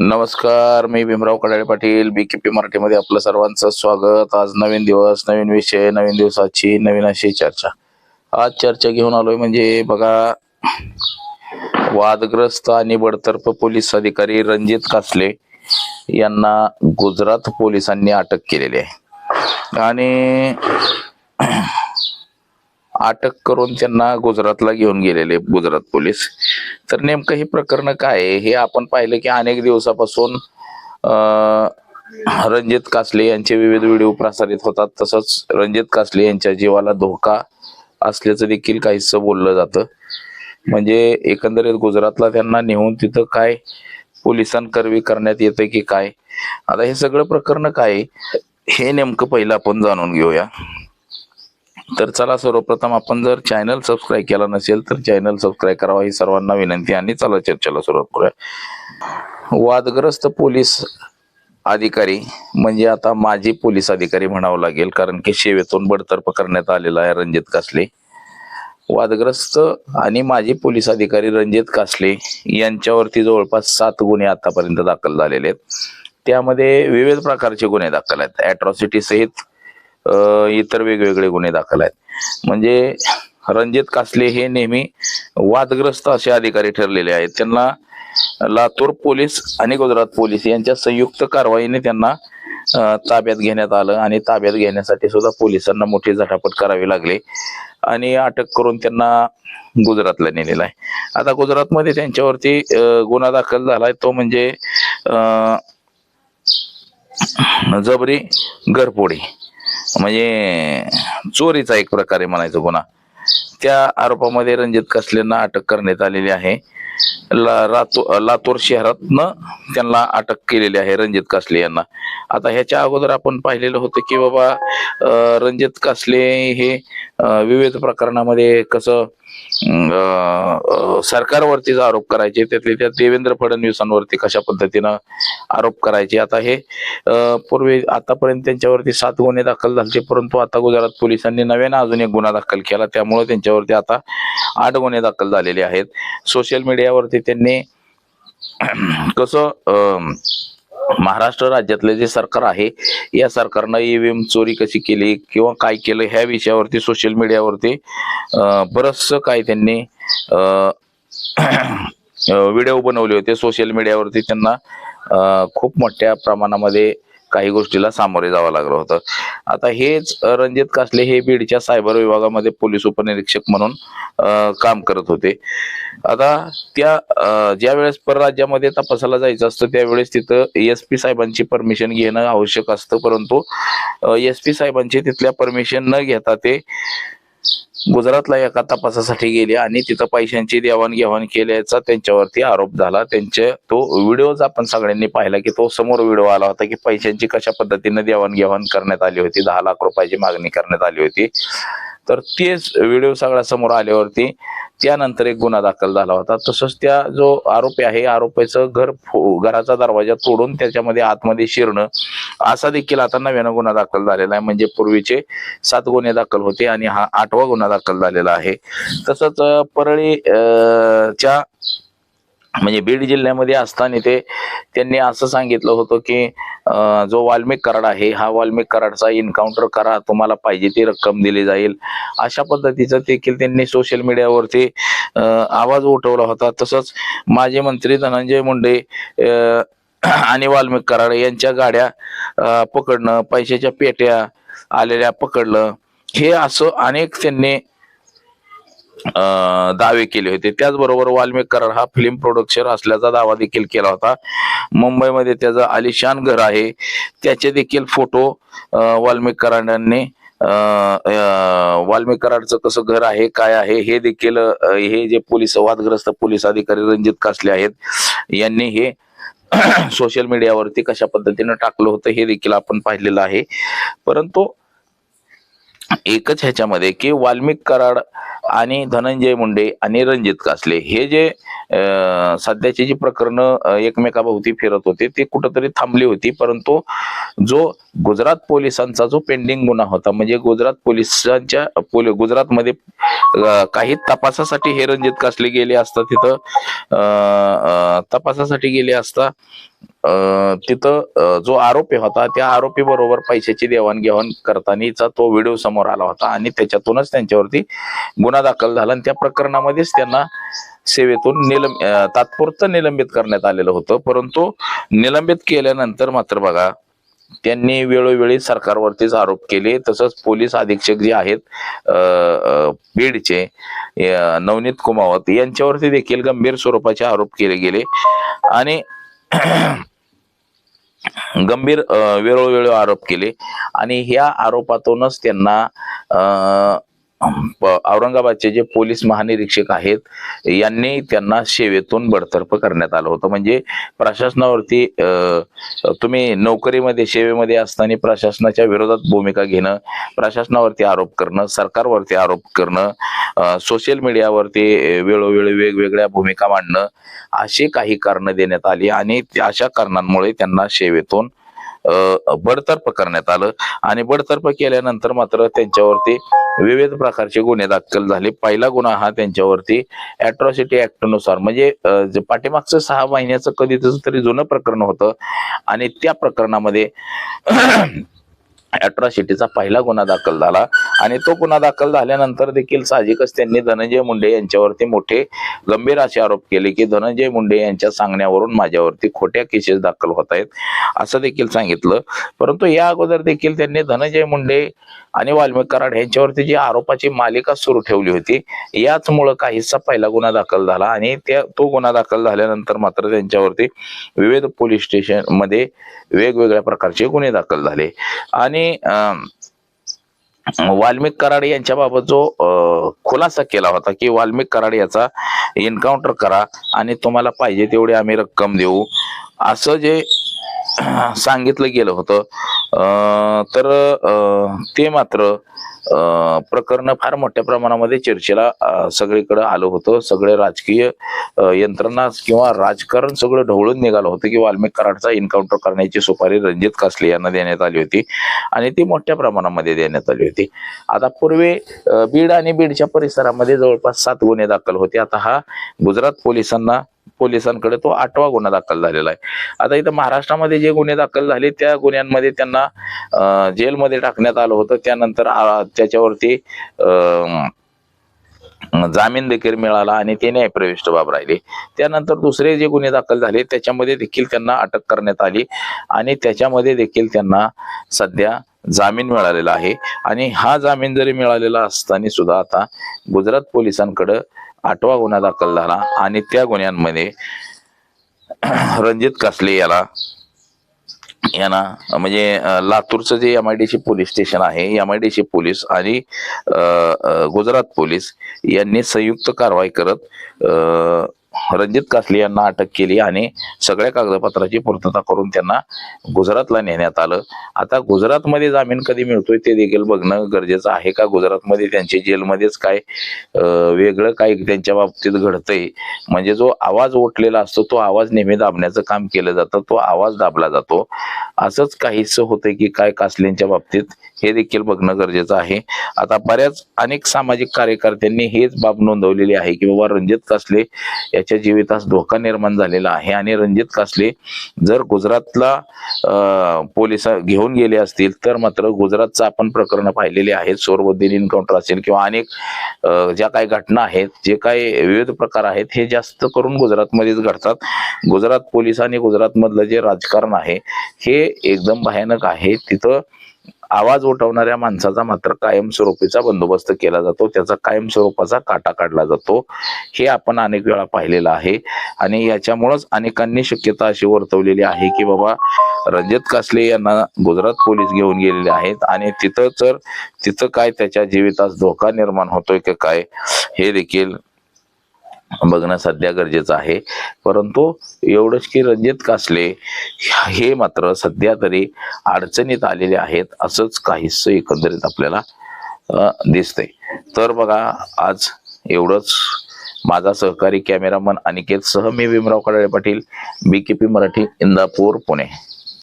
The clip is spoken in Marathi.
नमस्कार मी Bhimrao Kadale Patil B K P मराठीमध्ये आपलं सर्वांचं स्वागत. आज नवीन दिवस नवीन विषय नवीन दिवसाची नवीन अशी चर्चा. आज चर्चा घेऊन आलोय म्हणजे बघा वादग्रस्त आणि बडतर्फ पोलीस अधिकारी रणजित कासले यांना गुजरात पोलिसांनी अटक केलेली आहे. आणि अटक करून त्यांना गुजरातला घेऊन गेलेले गुजरात पोलीस. तर नेमकं हे प्रकरण काय आहे? हे आपण पाहिलं की अनेक दिवसापासून रणजित कासले यांचे विविध व्हिडिओ प्रसारित होतात. तसंच रणजित कासले यांच्या जीवाला धोका असल्याचं देखील काहीसं बोललं जातं. म्हणजे एकंदरीत गुजरातला त्यांना नेऊन तिथं काय पोलिसांकरवी करण्यात येतं की काय? आता हे सगळं प्रकरण काय हे नेमकं पहिलं आपण जाणून घेऊया. तर चला सर्वप्रथम आपण जर चॅनल सबस्क्राईब केला नसेल तर चॅनल सबस्क्राईब करावा. ही सर्वांना विनंती आणि चला चर्चेला सुरुवात करूया. वादग्रस्त पोलीस अधिकारी म्हणजे आता माजी पोलीस अधिकारी म्हणावं लागेल कारण की सेवेतून बडतर्फ करण्यात आलेला आहे रणजित कासले. वादग्रस्त आणि माजी पोलीस अधिकारी रणजित कासले यांच्यावरती जवळपास सात गुन्हे आतापर्यंत दाखल झालेले आहेत. त्यामध्ये विविध प्रकारचे गुन्हे दाखल आहेत. अॅट्रॉसिटी सहित इतर वेगवेगळे गुन्हे दाखल आहेत. म्हणजे रणजित कासले हे नेहमी वादग्रस्त असे अधिकारी ठरलेले आहेत. त्यांना लातूर पोलीस आणि गुजरात पोलीस यांच्या संयुक्त कारवाईने त्यांना ताब्यात घेण्यात आलं आणि ताब्यात घेण्यासाठी सुद्धा पोलिसांना मोठी झटापट करावी लागली आणि अटक करून त्यांना गुजरातला नेलेला आहे. आता गुजरातमध्ये त्यांच्यावरती गुन्हा दाखल झालाय. तो म्हणजे जबरी घरपोडी. म्हणजे चोरीचा एक प्रकारे म्हणायचं गुन्हा. त्या आरोपामध्ये रणजित कसलेंना अटक करण्यात आलेली आहे. ला- लातूर शहरातनं त्यांना अटक केलेली आहे रणजित कासले यांना. आता ह्याच्या अगोदर आपण पाहिलेलं होतं की बाबा रणजित कासले हे विविध प्रकरणामध्ये कसं सरकारवरतीच आरोप करायचे त्यातले त्या देवेंद्र फडणवीसांवरती कशा पद्धतीनं आरोप करायचे? आता हे पूर्वी आतापर्यंत त्यांच्यावरती सात गुन्हे दाखल झाले परंतु आता गुजरात पोलिसांनी नव्यानं अजून एक गुन्हा दाखल केला. त्यामुळे त्यांच्यावरती आता आठ गुन्हे दाखल झालेले आहेत. सोशल मीडियावरती त्यांनी कसं अं, महाराष्ट्र राज्यातलं जे सरकार आहे या सरकारनं ईव्हीएम चोरी कशी केली किंवा काय केलं ह्या विषयावरती सोशल मीडियावरती बरंचसं काय त्यांनी व्हिडिओ बनवले होते. सोशल मीडियावरती त्यांना खूप मोठ्या प्रमाणामध्ये काही गोष्टीला सामोरे जावं लागलं होतं. आता हेच रणजित कासले हे बीडच्या सायबर विभागामध्ये पोलीस उपनिरीक्षक म्हणून काम करत होते. आता त्या ज्या वेळेस परराज्यामध्ये तपासाला जायचं असतं त्यावेळेस तिथं एस पी साहेबांची परमिशन घेणं आवश्यक असतं परंतु एस पी साहेबांची तिथल्या परमिशन न घेता ते गुजरातला एका तपासासाठी गेले आणि तिथं पैशांची देवाणघेवाण केल्याचा त्यांच्यावरती आरोप झाला. त्यांचे तो व्हिडिओज आपण सगळ्यांनी पाहिला की तो समोर व्हिडिओ आला होता की पैशांची कशा पद्धतीने देवाणघेवाण करण्यात आली होती. दहा लाख रुपयाची मागणी करण्यात आली होती. तर तेच व्हिडिओ सगळ्या समोर आल्यावरती त्यानंतर एक गुन्हा दाखल झाला होता. तसंच त्या जो आरोपी आहे आरोपीचं घर घराचा दरवाजा तोडून त्याच्यामध्ये आतमध्ये शिरणं असा देखील आता नव्यानं गुन्हा दाखल झालेला आहे. म्हणजे पूर्वीचे सात गुन्हे दाखल होते आणि हा आठवा गुन्हा दाखल झालेला आहे. तसंच परळी च्या म्हणजे बीड जिल्ह्यामध्ये असताना ते त्यांनी असं सांगितलं होतं की जो वाल्मिक कराड आहे हा वाल्मिक कराडचा इन्काउंटर करा तुम्हाला पाहिजे ती रक्कम दिली जाईल. अशा पद्धतीचं देखील त्यांनी सोशल मीडियावरती आवाज उठवला होता. तसंच माजी मंत्री धनंजय मुंडे आणि वाल्मिक कराड यांच्या गाड्या पकडणं पैशाच्या पेट्या आलेल्या पकडलं हे असं अनेक त्यांनी दावे केले होते. त्याचबरोबर वाल्मिक कराड हा फिल्म प्रोडक्शन असल्याचा दावा देखील केला होता. मुंबईमध्ये त्याचं आलिशान घर आहे. त्याचे देखील फोटो वाल्मिक कराडांनी वाल्मिक कराडचं कसं घर आहे काय आहे हे देखील हे जे पोलीस वादग्रस्त पोलीस अधिकारी रणजित कासले आहेत यांनी हे सोशल मीडियावरती कशा पद्धतीनं टाकलं होतं हे देखील आपण पाहिलेलं आहे. परंतु एकच ह्याच्यामध्ये की वाल्मिक कराड आणि धनंजय मुंडे आणि रणजित कासले हे जे सध्याची जी प्रकरण एकमेकाभोवती फिरत होते ते कुठंतरी थांबली होती. परंतु जो गुजरात पोलिसांचा जो पेंडिंग गुन्हा होता म्हणजे गुजरात पोलिसांच्या पोल गुजरातमध्ये काही तपासासाठी हे रणजित कासले गेले असता तिथं अं, तपासासाठी गेले असता तिथं जो आरोपी होता त्या आरोपी बरोबर पैशाची देवाणघेवाण करतानाचा तो व्हिडिओ समोर आला होता आणि त्याच्यातूनच त्यांच्यावरती गुन्हा दाखल झाला आणि त्या प्रकरणामध्येच त्यांना सेवेतून निलंब तात्पुरतं निलंबित करण्यात आलेलं होतं. परंतु निलंबित केल्यानंतर मात्र बघा त्यांनी वेळोवेळी सरकारवरतीच आरोप केले. तसंच पोलीस अधीक्षक जे आहेत अं, बीडचे नवनीत कुमावत यांच्यावरती देखील गंभीर स्वरूपाचे आरोप केले गेले. आणि गंभीर वेळोवेळी आरोप केले. आणि ह्या आरोपातूनच त्यांना अं, औरंगाबादचे जे पोलीस महानिरीक्षक आहेत यांनी त्यांना सेवेतून बडतर्फ करण्यात आलं होतं. म्हणजे प्रशासनावरती तुम्ही नोकरीमध्ये सेवेमध्ये असताना प्रशासनाच्या विरोधात भूमिका घेणं प्रशासनावरती आरोप करणं सरकारवरती आरोप करणं सोशल मीडियावरती वेळोवेळी वेगवेगळ्या भूमिका मांडणं अशी काही कारणं देण्यात आली आणि अशा कारणांमुळे त्यांना सेवेतून बडतर्फ करण्यात आलं. आणि बडतर्फ केल्यानंतर मात्र त्यांच्यावरती विविध प्रकारचे गुन्हे दाखल झाले. पहिला गुन्हा हा त्यांच्यावरती अॅट्रॉसिटी ऍक्टनुसार म्हणजे पाठीमागचं सहा महिन्याचं कधीच तरी जुनं प्रकरण होतं आणि त्या प्रकरणामध्ये अॅट्रॉसिटीचा पहिला गुन्हा दाखल झाला आणि तो गुन्हा दाखल झाल्यानंतर देखील साहजिकच त्यांनी धनंजय मुंडे यांच्यावरती मोठे गंभीर असे आरोप केले की धनंजय मुंडे यांच्या सांगण्यावरून माझ्यावरती खोट्या केसेस दाखल होत आहेत असं देखील सांगितलं. परंतु या अगोदर देखील त्यांनी धनंजय मुंडे आणि वाल्मिक कराड यांच्यावरती जी आरोपाची मालिका सुरू ठेवली होती याचमुळं काहीसा पहिला गुन्हा दाखल झाला आणि त्या तो गुन्हा दाखल झाल्यानंतर मात्र त्यांच्यावरती विविध पोलीस स्टेशनमध्ये वेगवेगळ्या प्रकारचे गुन्हे दाखल झाले. आणि आणि वाल्मिक कराड यांच्या बाबत जो खुलासा केला होता की वाल्मिक कराड याचा एन्काउंटर करा आणि तुम्हाला पाहिजे तेवढी आम्ही रक्कम देऊ. असं जे सांगितलं गेलं होतं तर ते मात्र प्रकरण फार मोठ्या प्रमाणामध्ये चर्चेला सगळीकडे आलं होतं. सगळे राजकीय यंत्रणा किंवा राजकारण सगळं ढवळून निघालं होतं की वाल्मिक कराडचा एन्काउंटर करण्याची सुपारी रणजित कासले यांना देण्यात आली होती आणि ती मोठ्या प्रमाणामध्ये देण्यात आली होती. आता पूर्वी बीड आणि बीडच्या परिसरामध्ये जवळपास सात गुन्हे दाखल होते. आता हा गुजरात पोलिसांना पोलिसांकडे तो आठवा गुन्हा दाखल झालेला आहे. आता इथं महाराष्ट्रामध्ये जे गुन्हे दाखल झाले त्या गुन्ह्यांमध्ये त्यांना जेलमध्ये टाकण्यात आलं होतं. त्यानंतर त्याच्यावरती जामीन देखील मिळाला आणि ते न्यायप्रविष्ट बाब राहिले. त्यानंतर दुसरे जे गुन्हे दाखल झाले त्याच्यामध्ये देखील त्यांना अटक करण्यात आली आणि त्याच्यामध्ये देखील त्यांना सध्या जामीन मिळालेला आहे. आणि हा जामीन जरी मिळालेला असताना सुद्धा आता गुजरात पोलिसांकडं आठवा गुन्हा दाखल झाला आणि त्या गुन्ह्यांमध्ये रणजित कासले याला यांना म्हणजे लातूरचं जे M I D C police station आहे M I D C police आणि गुजरात पोलीस यांनी संयुक्त कारवाई करत रणजित कासले यांना अटक केली आणि सगळ्या कागदपत्राची पूर्तता करून त्यांना गुजरातला नेण्यात आलं. आता गुजरातमध्ये जामीन कधी मिळतोय ते देखील बघणं गरजेचं आहे का? गुजरातमध्ये त्यांच्या जेलमध्येच काय वेगळं काय त्यांच्या बाबतीत घडतंय? म्हणजे जो आवाज उठलेला असतो तो आवाज नेहमी दाबण्याचं काम केलं जातं तो आवाज दाबला जातो. असंच काहीच होतंय की काय कासलेंच्या बाबतीत हे देखील बघणं गरजेचं आहे. आता बऱ्याच अनेक सामाजिक कार्यकर्त्यांनी हेच बाब नोंदवलेली आहे की बाबा रणजित कासले याच्या जीवितास धोका निर्माण झालेला आहे. आणि रणजित कासले जर गुजरातला पोलीस घेऊन गेले असतील तर मात्र गुजरातचं आपण प्रकरण पाहिलेली आहेत. सोरबुद्दीन इन्काउंटर असेल किंवा अनेक ज्या काही घटना आहेत जे काही विविध प्रकार आहेत हे जास्त करून गुजरातमध्येच घडतात. गुजरात पोलीस आणि गुजरातमधलं जे राजकारण आहे हे एकदम भयानक आहे. तिथं आवाज उठवणाऱ्या माणसाचा मात्र कायमस्वरूपीचा बंदोबस्त केला जातो. त्याचा कायमस्वरूपाचा काटा काढला जातो. हे आपण अनेक वेळा पाहिलेलं आहे. आणि याच्यामुळंच अनेकांनी शक्यता अशी वर्तवलेली आहे की बाबा रंजत कासले यांना गुजरात पोलीस घेऊन गेलेले आहेत. आणि तिथं तर तिथं काय त्याच्या जीवितास धोका निर्माण होतोय की काय हे देखील बघणं सध्या गरजेचं आहे. परंतु एवढंच की रणजित कासले हे मात्र सध्या तरी अडचणीत आलेले आहेत असंच काहीच एकंदरीत आपल्याला दिसते तर बघा आज एवढंच. माझा सहकारी कॅमेरामन अनिकेत सह मी Bhimrao Kadale Patil V K P Marathi Indapur Pune.